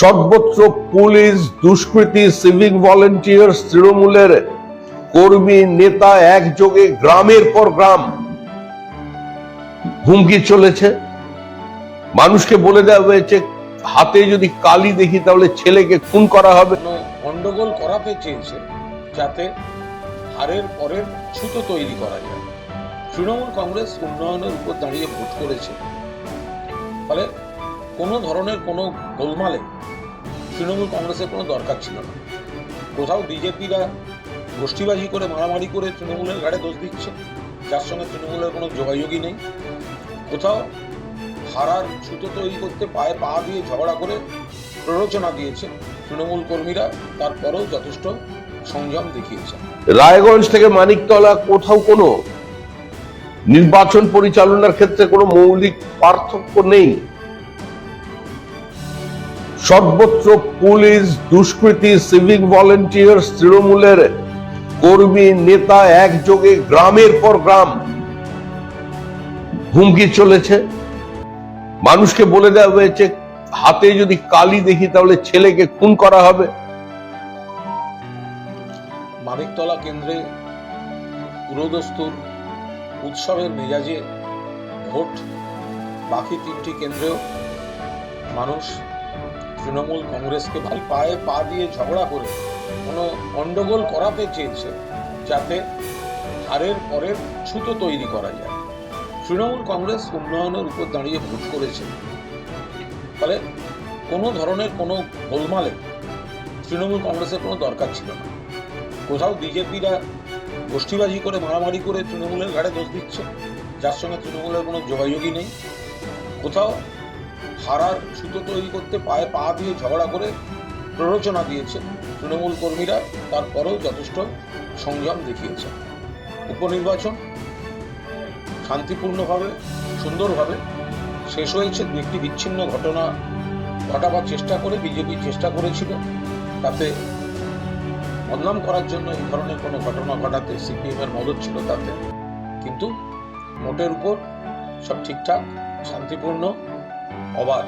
সর্বত্র পুলিশ, দুষ্কৃতী civic volunteers তৃণমূলের কর্মী, নেতা একযোগে গ্রামের পর গ্রাম হুমকি চলেছে। মানুষকে বলে দেওয়া হয়েছে, হাতে যদি কালি দেখি তাহলে ছেলেকে খুন করা হবে। গন্ডগোল করাতে চেয়েছে যাতে হারের পরের ছুতো তৈরি করা যায়। তৃণমূল কংগ্রেস উন্নয়নের উপর দাঁড়িয়ে ভোট করেছে। ফলে কোনো ধরনের কোনো গোলমালে তৃণমূল কংগ্রেসের কোনো দরকার ছিল না। কোথাও বিজেপিরা গোষ্ঠীবাজি করে, মারামারি করে তৃণমূলের ঘাড়ে দোষ দিচ্ছে, যার সঙ্গে তৃণমূলের কোনো যোগাযোগই নেই। কোথাও হারার ছুতো তৈরি করতে পায়ে পা দিয়ে ঝগড়া করে প্ররোচনা দিয়েছে তৃণমূল কর্মীরা, তারপরেও যথেষ্ট সংযম দেখিয়েছে। রায়গঞ্জ থেকে মানিকতলা কোথাও কোনো নির্বাচন পরিচালনার ক্ষেত্রে কোনো মৌলিক পার্থক্য নেই। সর্বত্র পুলিশ, দুষ্কৃতী সিভিক ভলেন্টিয়ার তৃণমূলের কর্মী, নেতা একযোগে গ্রামের পর গ্রাম হুমকি চলেছে। মানুষকে বলে দেওয়া হয়েছে, হাতে যদি কালি দেখি তাহলে ছেলেকে খুন করা হবে। মানিকতলা কেন্দ্রে পুরোদস্তুর উৎসবের মেজাজে ভোট, বাকি তিনটি কেন্দ্রেও মানুষ তৃণমূল কংগ্রেসকে ভাই পায়ে পা দিয়ে ঝগড়া করে কোনো গণ্ডগোল করাতে চেয়েছে যাতে হারের পরের ছুতো তৈরি করা যায়। তৃণমূল কংগ্রেস উন্নয়নের উপর দাঁড়িয়ে ভোট করেছে। ফলে কোনো ধরনের কোনো গোলমালে তৃণমূল কংগ্রেসের কোনো দরকার ছিল না। কোথাও বিজেপিরা গোষ্ঠীবাজি করে, মারামারি করে তৃণমূলের ঘাড়ে দোষ দিচ্ছে, যার সঙ্গে তৃণমূলের কোনো যোগাযোগই নেই। কোথাও হারার সুতো তৈরি করতে পায়ে পা দিয়ে ঝগড়া করে প্ররোচনা দিয়েছে তৃণমূল কর্মীরা, তারপরেও যথেষ্ট সংযম দেখিয়েছে। উপনির্বাচন শান্তিপূর্ণভাবে, সুন্দরভাবে শেষ হয়েছে। দু একটি বিচ্ছিন্ন ঘটনা ঘটাবার চেষ্টা করে, বিজেপি চেষ্টা করেছিল। তাতে বদনাম করার জন্য এই ধরনের কোনো ঘটনা ঘটাতে সিপিএম এর মদত ছিল তাতে। কিন্তু মোটের উপর সব ঠিকঠাক, শান্তিপূর্ণ 好吧